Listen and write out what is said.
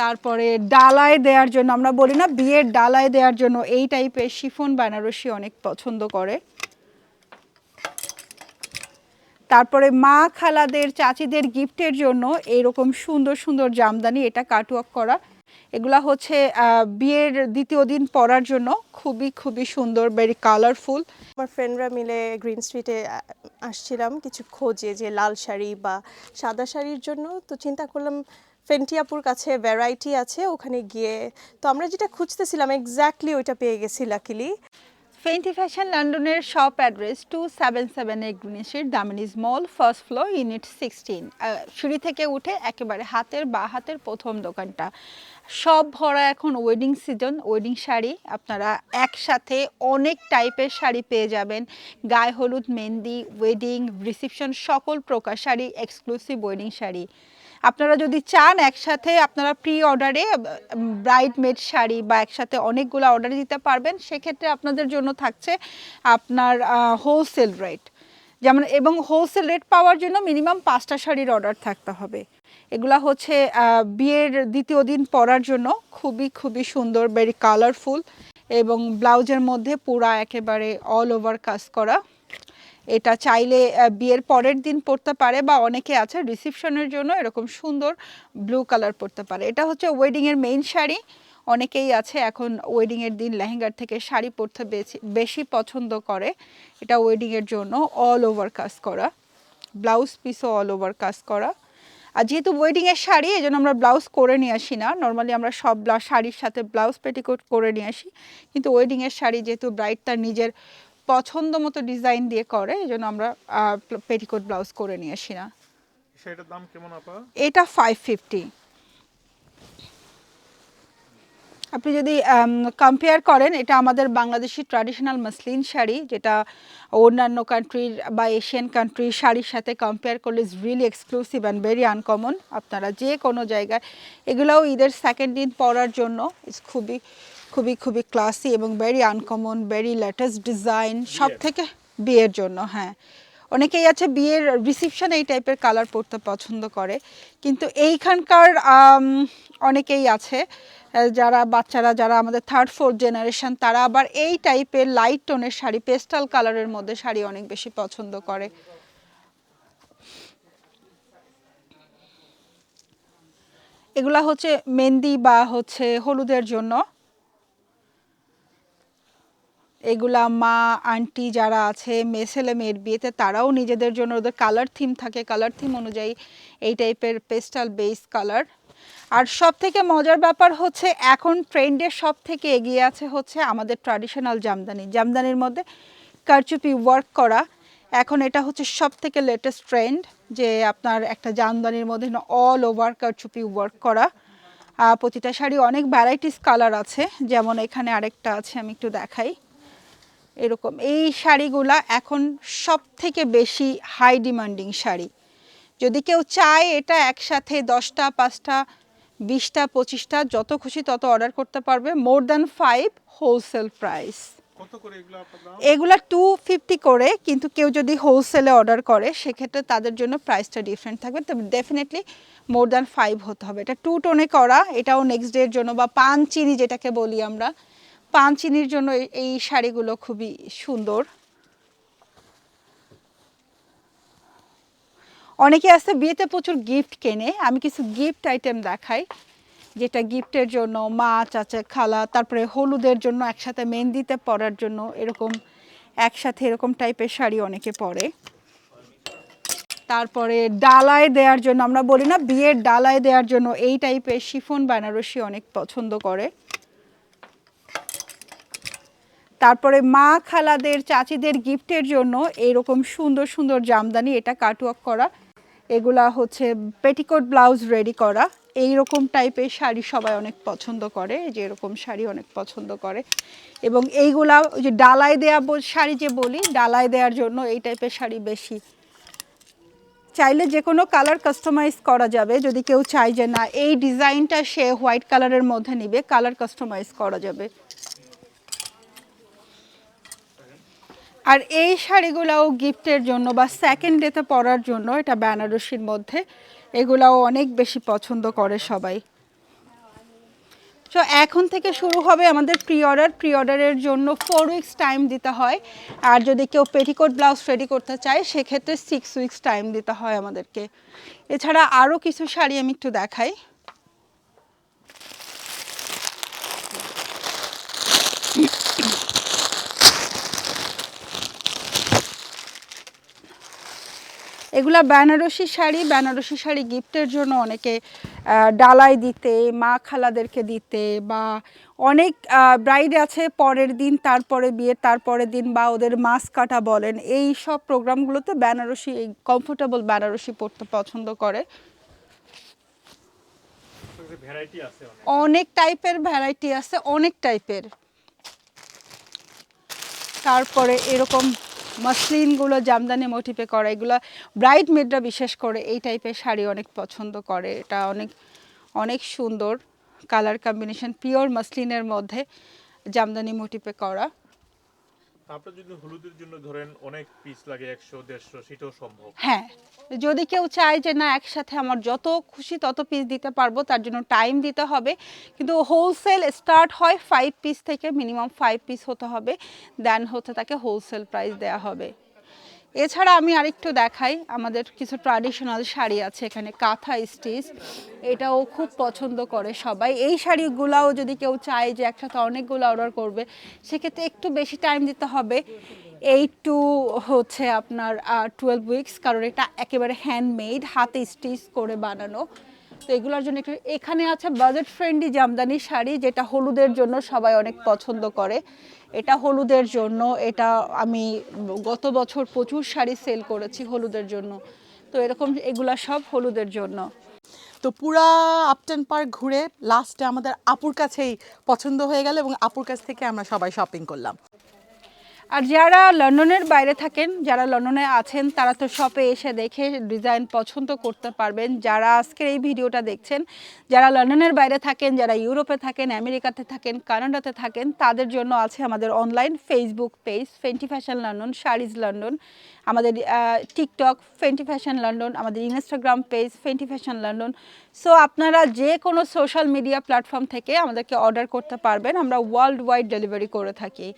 তারপরে ডালায় দেওয়ার জন্য, আমরা বলি না বিয়ের ডালায় দেওয়ার জন্য, এই টাইপের শিফন বেনারসি অনেক পছন্দ করে। তারপরে মা খালাদের, চাচিদের গিফটের জন্য এরকম সুন্দর সুন্দর জামদানি, এটা কাটওয়ার্ক করা। এগুলা হচ্ছে বিয়ের দ্বিতীয় দিন পরার জন্য খুবই খুবই সুন্দর ভেরি কালারফুল আমার ফ্রেন্ডরা মিলে গ্রিন স্ট্রিটে আসছিলাম কিছু খোঁজে যে লাল শাড়ি বা সাদা শাড়ির জন্য। তো চিন্তা করলাম ফেন্টিয়াপুর কাছে ভ্যারাইটি আছে, ওখানে গিয়ে। তো আমরা যেটা খুঁজতেছিলাম এক্স্যাক্টলি ওইটা পেয়ে গেছি লাকিলি ফেন্টি ফ্যাশন লন্ডনের shop address two seven seven eight গ্রিনিশের দামিনিজ mall first floor unit sixteen সিঁড়ি থেকে উঠে একেবারে হাতের বা হাতের প্রথম দোকানটা। সব ভরা এখন ওয়েডিং সিজন ওয়েডিং শাড়ি। আপনারা একসাথে অনেক টাইপের শাড়ি পেয়ে যাবেন। গায়ে হলুদ, মেহেন্দি ওয়েডিং রিসেপশন সকল প্রকার শাড়ি এক্সক্লুসিভ ওয়েডিং শাড়ি। আপনারা যদি চান একসাথে আপনারা প্রি অর্ডারে ব্রাইড মেড শাড়ি বা একসাথে অনেকগুলো অর্ডার দিতে পারবেন, সেক্ষেত্রে আপনাদের জন্য থাকছে আপনার হোলসেল রেট যেমন, এবং হোলসেল রেট পাওয়ার জন্য মিনিমাম পাঁচটা শাড়ির অর্ডার থাকতে হবে। এগুলা হচ্ছে বিয়ের দ্বিতীয় দিন পরার জন্য খুবই খুবই সুন্দর ভেরি কালারফুল এবং ব্লাউজের মধ্যে পুরা একেবারে অল ওভার কাজ করা। এটা চাইলে বিয়ের পরের দিন পরতে পারে বা অনেকে আছে রিসেপশনের জন্য এরকম সুন্দর ব্লু কালার পরতে পারে। এটা হচ্ছে ওয়েডিংয়ের মেইন শাড়ি। অনেকেই আছে এখন ওয়েডিংয়ের দিন লেহেঙ্গার থেকে শাড়ি পরতে বেশি বেশি পছন্দ করে। এটা ওয়েডিংয়ের জন্য অল ওভার কাজ করা। ব্লাউজ পিসও অল ওভার কাজ করা। আর যেহেতু ওয়েডিংয়ের শাড়ি এই জন্য আমরা ব্লাউজ করে নিয়ে আসি না। নর্মালি আমরা সব শাড়ির সাথে ব্লাউজ পেটিকোট করে নিয়ে আসি। কিন্তু ওয়েডিংয়ের শাড়ি যেহেতু ব্রাইড তার নিজের পছন্দ মতো ডিজাইন দিয়ে করে এই জন্য আমরা পেটিকোট ব্লাউজ করে নিয়ে আসি না। সেটার দাম কেমন আপা? এটা ফাইভ ফিফটি আপনি যদি কম্পেয়ার করেন এটা আমাদের বাংলাদেশি ট্র্যাডিশনাল মসলিন শাড়ি যেটা অন্যান্য কান্ট্রির বা এশিয়ান কান্ট্রির শাড়ির সাথে কম্পেয়ার করলে is really exclusive and very uncommon আপনারা যে কোনো জায়গায় এগুলোও ঈদের সেকেন্ড দিন পরার জন্য ইজ খুবই খুবই খুবই ক্লাসি এবং very uncommon very latest design সব থেকে বিয়ের জন্য হ্যাঁ। অনেকেই আছে বিয়ের রিসিপশন এই টাইপের কালার পরতে পছন্দ করে। কিন্তু এইখানকার অনেকেই আছে যারা বাচ্চারা, যারা আমাদের থার্ড ফোর্থ জেনারেশন তারা আবার এই টাইপের লাইট টোনের শাড়ি পেস্টাল কালারের মধ্যে শাড়ি অনেক বেশি পছন্দ করে। এগুলা হচ্ছে মেহেন্দি বা হচ্ছে হলুদের জন্য। এগুলা মা, আন্টি যারা আছে মেয়ে ছেলে মেয়ের বিয়েতে তারাও নিজেদের জন্য ওদের কালার থিম থাকে। কালার থিম অনুযায়ী এই টাইপের পেস্টাল বেস কালার আর সব থেকে মজার ব্যাপার হচ্ছে এখন ট্রেন্ডের সব থেকে এগিয়ে আছে হচ্ছে আমাদের ট্র্যাডিশনাল জামদানি। জামদানির মধ্যে কারচুপি ওয়ার্ক করা। এখন এটা হচ্ছে সব থেকে লেটেস্ট ট্রেন্ড যে আপনার একটা জামদানির মধ্যে অল ওভার কারচুপি ওয়ার্ক করা। প্রতিটা শাড়ি অনেক ভ্যারাইটিস কালার আছে। যেমন এখানে আরেকটা আছে, আমি একটু দেখাই। এরকম। এই শাড়িগুলা এখন সব থেকে বেশি হাই ডিমান্ডিং শাড়ি। যদি কেউ চায় এটা একসাথে দশটা পাঁচটা বিশটা পঁচিশটা যত খুশি তত অর্ডার করতে পারবে। More than five wholesale price এগুলো এগুলা টু ফিফটি করে কিন্তু কেউ যদি হোলসেলে অর্ডার করে সেক্ষেত্রে তাদের জন্য প্রাইসটা ডিফারেন্ট থাকবে। তবে ডেফিনেটলি মোর দ্যান ফাইভ হতে হবে। এটা টু টোনে করা এটাও নেক্সট ডের জন্য বা পান চিনি যেটাকে বলি আমরা। পান চিনির জন্য এই- এই শাড়িগুলো খুবই সুন্দর। অনেকে আছে বিয়েতে প্রচুর গিফট কেনে। আমি কিছু গিফট আইটেম দেখাই, যেটা গিফটের জন্য মা, চাচা, খালা, তারপরে হলুদের জন্য একসাথে মেহেন্দিতে পরার জন্য এরকম, একসাথে এরকম টাইপের শাড়ি অনেকে পরে। তারপরে ডালায় দেওয়ার জন্য, আমরা বলি না বিয়ের ডালায় দেওয়ার জন্য, এই টাইপের শিফন বেনারসি অনেক পছন্দ করে। তারপরে মা খালাদের, চাচিদের গিফটের জন্য এরকম সুন্দর সুন্দর জামদানি, এটা কাটওয়ার্ক করা। এগুলা হচ্ছে পেটিকোট ব্লাউজ রেডি করা। এই রকম টাইপের শাড়ি সবাই অনেক পছন্দ করে যে এরকম শাড়ি অনেক পছন্দ করে। এবং এইগুলা ওই যে ডালায় দেয়া শাড়ি যে বলি ডালায় দেওয়ার জন্য এই টাইপের শাড়ি বেশি। চাইলে যে কোনো কালার কাস্টমাইজ করা যাবে। যদি কেউ চায় যে না, এই ডিজাইনটা সে হোয়াইট কালারের মধ্যে নিবে কালার কাস্টমাইজ করা যাবে। আর এই শাড়িগুলাও গিফটের জন্য বা সেকেন্ড ডেতে পরার জন্য, এটা বেনারসির মধ্যে, এগুলাও অনেক বেশি পছন্দ করে সবাই। তো এখন থেকে শুরু হবে আমাদের প্রি অর্ডার প্রি অর্ডারের জন্য ফোর উইকস টাইম দিতে হয়। আর যদি কেউ পেটিকোট ব্লাউজ রেডি করতে চায়, সেক্ষেত্রে সিক্স উইকস টাইম দিতে হয় আমাদেরকে। এছাড়া আরও কিছু শাড়ি আমি একটু দেখাই। এগুলা বেনারসি শাড়ি বেনারসি শাড়ি গিফটের জন্য অনেকে ডালাই দিতে মা খালাদেরকে দিতে বা অনেক ব্রাইড আছে পরের দিন তারপরে বিয়ে তারপরের দিন বা ওদের মাস কাটা বলেন এই সব প্রোগ্রামগুলোতে বেনারসি এই কমফোর্টেবল বেনারসি পরতে পছন্দ করে। অনেক। টাইপের ভ্যারাইটি আছে অনেক টাইপের। তারপরে এরকম মসলিনগুলো, জামদানি মোটিপে করা, এগুলো ব্রাইট মেডরা বিশেষ করে এই টাইপের শাড়ি অনেক পছন্দ করে। এটা অনেক অনেক সুন্দর। কালার কম্বিনেশন, পিওর মসলিনের মধ্যে জামদানি মোটিপে করা। তারপরে যদি হলুদের জন্য ধরেন অনেক পিস লাগে একশো, দেড়শো, সেটাও সম্ভব। হ্যাঁ যদি কেউ চায় যে না, একসাথে আমার যত খুশি তত পিস দিতে পারব, তার জন্য টাইম দিতে হবে। কিন্তু হোলসেল স্টার্ট হয় ফাইভ পিস থেকে মিনিমাম ফাইভ পিস হতে হবে দেন হতে তাকে হোলসেল প্রাইস দেয়া হবে। এছাড়া আমি আরেকটু দেখাই, আমাদের কিছু ট্রাডিশনাল শাড়ি আছে এখানে, কাঁথা স্টিচ এটাও খুব পছন্দ করে সবাই। এই শাড়িগুলাও যদি কেউ চায় যে একসাথে অনেকগুলো অর্ডার করবে, সেক্ষেত্রে একটু বেশি টাইম দিতে হবে। এইট টু হচ্ছে আপনার টুয়েলভ উইকস কারণ এটা একেবারে হ্যান্ডমেড হাতে স্টিচ করে বানানো। তো এগুলোর জন্য একটু, এখানে আছে বাজেট ফ্রেন্ডলি জামদানি শাড়ি, যেটা হলুদের জন্য সবাই অনেক পছন্দ করে। এটা হলুদের জন্য, এটা আমি গত বছর প্রচুর শাড়ি সেল করেছি হলুদের জন্য। তো এরকম এগুলা সব হলুদের জন্য। তো পুরা আপটন পার্ক ঘুরে লাস্টে আমাদের আপুর কাছেই পছন্দ হয়ে গেল এবং আপুর কাছ থেকে আমরা সবাই শপিং করলাম। আর যারা লন্ডনের বাইরে থাকেন, যারা লন্ডনে আছেন, তারা তো শপে এসে দেখে ডিজাইন পছন্দ করতে পারবেন। যারা আজকের এই ভিডিওটা দেখছেন, যারা লন্ডনের বাইরে থাকেন, যারা ইউরোপে থাকেন, আমেরিকাতে থাকেন, কানাডাতে থাকেন, তাদের জন্য আছে আমাদের online Facebook page Fenty fashion London saris London আমাদের টিকটক ফেন্টি ফ্যাশন লন্ডন আমাদের Instagram page Fenty fashion London so আপনারা যে কোনো সোশ্যাল মিডিয়া প্ল্যাটফর্ম থেকে আমাদেরকে অর্ডার করতে পারবেন। আমরা ওয়ার্ল্ড ওয়াইড ডেলিভারি করে থাকি।